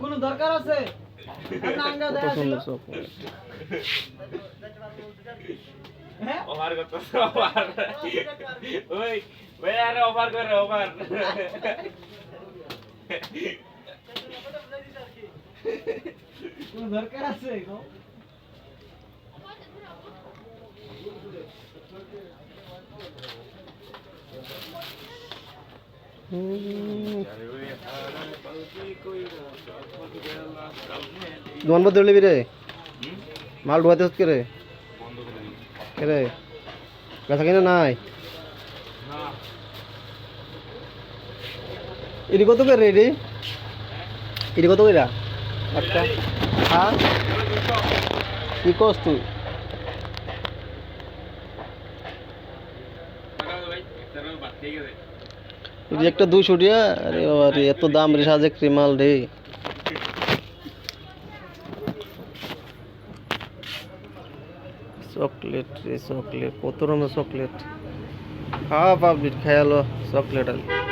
কোনো দরকার আছে? হ্যাঁ? ওভার করতেছে ওভার ওই ওই আরে ওভার করে ওভার কোনো দরকার আছে গো? দোকান বন্ধ হলে রে মাল ঢুকাতে হচ্ছে রে রে বেচা কিনা নাই? এটি কত করে এটি? এটি কত করে একটা। হ্যাঁ? কি কস তুই? ঠিক আছে একটা দুশো টিয়া আরে বাবা রে এত দাম রে সাজে ক্রিমাল রে চকলেট রে চকলেট কত রকমের চকলেট খাওয়া পাবলিক খেয়ালো চকলেট আর